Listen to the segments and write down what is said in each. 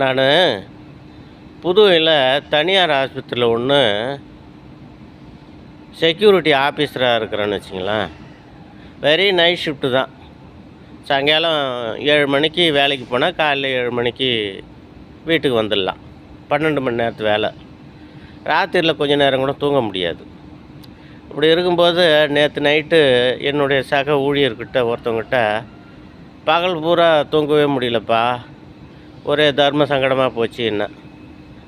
நான் புதுவையில் தனியார் ஆஸ்பத்திரியில் ஒன்று செக்யூரிட்டி ஆஃபீஸராக இருக்கிறேன்னு வச்சுங்களேன் வெரி நைட் ஷிஃப்ட்டு தான். சாயங்காலம் ஏழு மணிக்கு வேலைக்கு போனால் காலைல ஏழு மணிக்கு வீட்டுக்கு வந்துடலாம். பன்னெண்டு மணி நேரத்து வேலை. ராத்திரியில் கொஞ்ச நேரம் கூட தூங்க முடியாது. இப்படி இருக்கும்போது நேற்று நைட்டு என்னுடைய சக ஊழியர்கிட்ட ஒருத்தவங்கிட்ட பகல் பூரா தூங்கவே முடியலப்பா. ஒரே தர்ம சங்கடமாக போச்சு என்ன?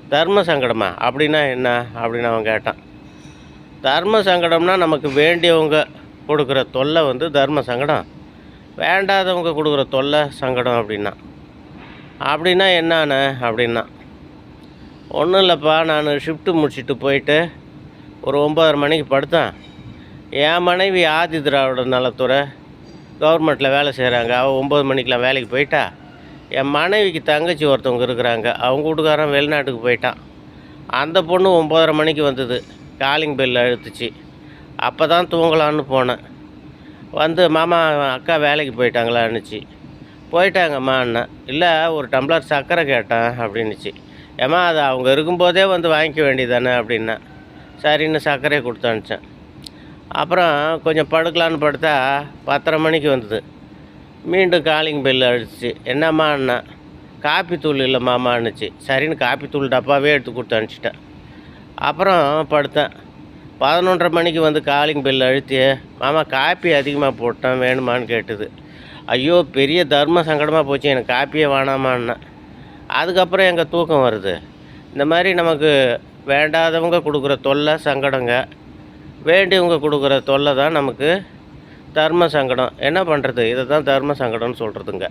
தர்ம சங்கடமா? அப்படின்னா என்ன? அப்படின்னு அவன் கேட்டான். தர்ம சங்கடம்னா நமக்கு வேண்டியவங்க கொடுக்குற தொல்லை வந்து தர்ம சங்கடம். வேண்டாதவங்க கொடுக்குற தொல்லை சங்கடம் அப்படின்னா. அப்படின்னா என்னான்னு? அப்படின்னா ஒன்றும் இல்லைப்பா நான் ஷிஃப்ட்டு முடிச்சுட்டு போயிட்டு ஒரு ஒம்பதரை மணிக்கு படுத்தேன். என் மனைவி ஆதி திராவிட நலத்துறை கவர்மெண்ட்டில் வேலை செய்கிறாங்க அவள் ஒம்பது மணிக்கெலாம் வேலைக்கு போயிட்டா. என் மனைவிக்கு தங்கச்சி ஒருத்தவங்க இருக்கிறாங்க. அவங்க வீட்டுக்காரன் வெளிநாட்டுக்கு போயிட்டான். அந்த பொண்ணு ஒம்பதரை மணிக்கு வந்தது. காலிங் பெல் அழுத்துச்சு அப்போ தான் தூங்கலான்னு போனேன். வந்து மாமா அக்கா வேலைக்கு போயிட்டாங்களான்னுச்சு போயிட்டாங்கம்மா அண்ணன் இல்லை ஒரு டம்ளர் சர்க்கரை கேட்டேன் அப்படின்னுச்சு. ஏம்மா அது அவங்க இருக்கும்போதே வந்து வாங்கிக்க வேண்டியதானே? அப்படின்னா சரின்னு சர்க்கரையை கொடுத்து அனுப்பிச்சேன். அப்புறம் கொஞ்சம் படுக்கலான்னு படுத்தா பத்தரை மணிக்கு வந்தது. மீண்டும் காலிங் பெல் அடிச்சு என்னம்மா காப்பி தூள் இல்லை மாமான்னுச்சு சரின்னு காப்பி தூள் டப்பாவே எடுத்து கொடுத்து அனுப்பிச்சிட்டேன். அப்புறம் படுத்தேன். பதினொன்றரை மணிக்கு வந்து காலிங் பெல் அழுத்தி மாமா காப்பி அதிகமாக போட்டேன் வேணுமான்னு கேட்டுது. ஐயோ பெரிய தர்ம சங்கடமாக போச்சு எனக்கு காப்பியே வேணாமான்னா அதுக்கப்புறம் எங்கள் தூக்கம் வருது. இந்த மாதிரி நமக்கு வேண்டாதவங்க கொடுக்குற தொல்லை சங்கடங்க வேண்டியவங்க கொடுக்குற தொல்லை தான் நமக்கு தர்ம சங்கடம். என்ன பண்ணுறது இதை தான் தர்ம சங்கடம்னு சொல்கிறதுங்க